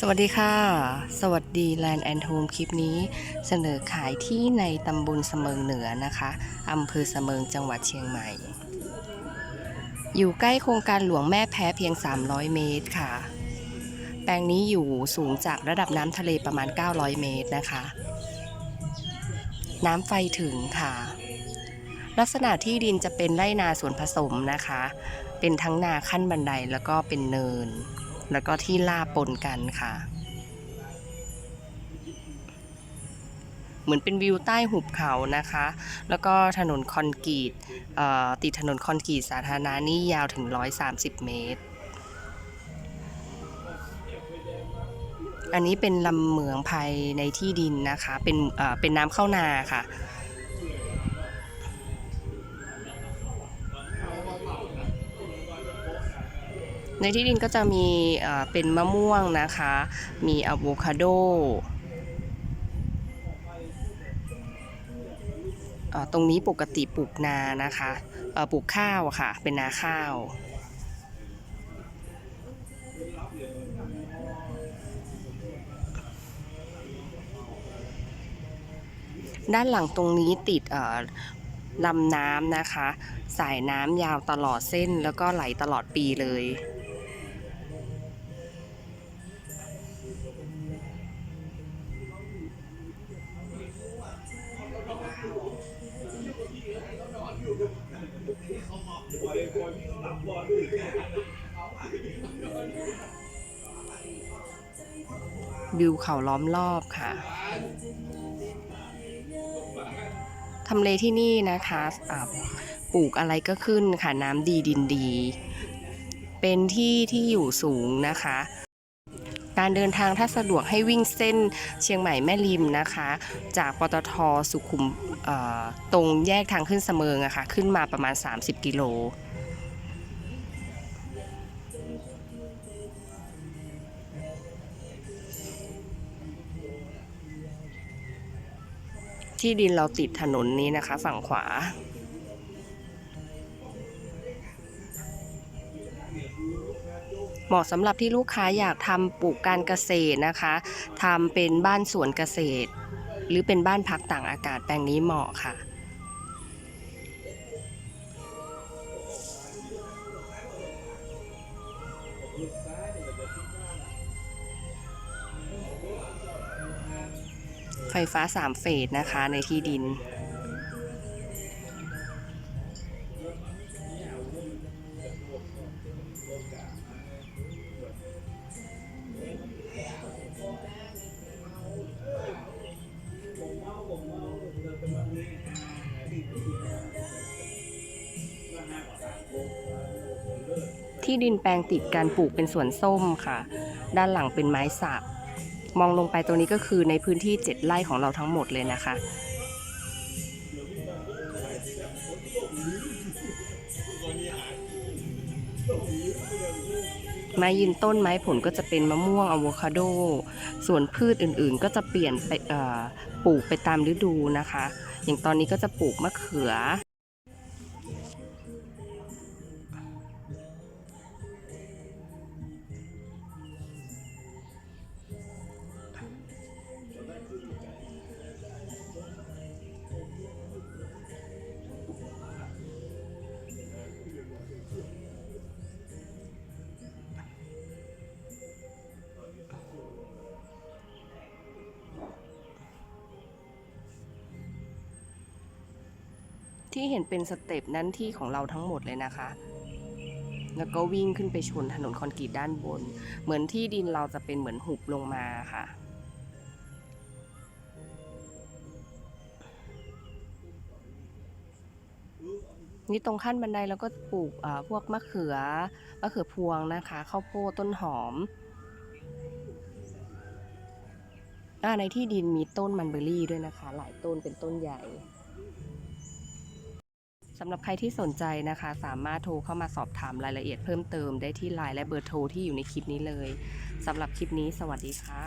สวัสดีค่ะ สวัสดี Land and Home คลิปนี้เสนอขายที่ในตำบลเสมิงเหนือนะคะอำเภอเสมิงจังหวัดเชียงใหม่ อยู่ใกล้โครงการหลวงแม่แพ้เพียง 300 เมตรค่ะ แปลงนี้อยู่สูงจากระดับน้ำทะเลประมาณ 900 เมตรนะคะ น้ำไฟถึงค่ะ ลักษณะที่ดินจะเป็นไร่นาสวนผสมนะคะ เป็นทั้งนาขั้นบันไดแล้วก็เป็นเนิน แล้วก็ที่ลาบปนกันค่ะ เหมือนเป็นวิวใต้หุบเขานะคะ แล้วก็ถนนคอนกรีตติดถนนคอนกรีตสาธารณะนี่ยาวถึง 130 เมตร อันนี้เป็นลำเหมืองภายในที่ดินนะคะ เป็นเป็นน้ำเข้านาค่ะ ในที่ดินก็จะมีเป็นมะม่วงนะคะ มีอะโวคาโดตรงนี้ปกติปลูกนานะคะปลูกข้าวค่ะ เป็นนาข้าว ด้านหลังตรงนี้ติดลำน้ำนะคะ สายน้ำยาวตลอดเส้นแล้วก็ไหลตลอดปีเลย วิวเขาล้อมรอบค่ะ ทำเลที่นี่นะคะปลูกอะไรก็ขึ้นค่ะ น้ำดีดินดี เป็นที่ที่อยู่สูงนะคะ การเดินทางถ้าสะดวกให้วิ่งเส้นเชียงใหม่แม่ริมนะคะ จากปตทสุขุมตรงแยกทางขึ้นเสมิงอะค่ะขึ้นมาประมาณ 30 กิโลที่ดินเราติดถนนนี้นะคะ ฝั่งขวา เหมาะสำหรับที่ลูกค้าอยากทำปลูกการเกษตรนะคะทำเป็นบ้านสวนเกษตร หรือเป็นบ้านพักต่างอากาศแปลงนี้เหมาะค่ะไฟฟ้า 3 เฟสนะคะในที่ดิน ที่ดินแปลงติดการปลูกเป็นสวนส้มค่ะ ด้านหลังเป็นไม้สักมองลงไปตรงนี้ก็คือในพื้นที่ 7 ไร่ของเราทั้งหมดเลยนะคะ ไม้ยืนต้นไม้ผลก็จะเป็นมะม่วงอะโวคาโด ส่วนพืชอื่นๆ ก็จะเปลี่ยนไปปลูกไปตามฤดูนะคะ อย่างตอนนี้ก็จะปลูกมะเขือ ที่เห็นเป็นสเต็ปนั้นที่ของเราทั้งหมดเลยนะคะ แล้วก็วิ่งขึ้นไปชนถนนคอนกรีตด้านบน เหมือนที่ดินเราจะเป็นเหมือนหุบลงมาค่ะนี่ตรงขั้นบันไดเราก็ปลูกพวกมะเขือมะเขือพวงนะคะข้าวโพดต้นหอมอ่าในที่ดินมีต้นมันเบอร์รี่ด้วยนะคะ หลายต้นเป็นต้นใหญ่ สำหรับใครที่สนใจนะคะ สามารถโทรเข้ามาสอบถามรายละเอียดเพิ่มเติมได้ที่ไลน์และเบอร์โทรที่อยู่ในคลิปนี้เลยสำหรับคลิปนี้สวัสดีค่ะ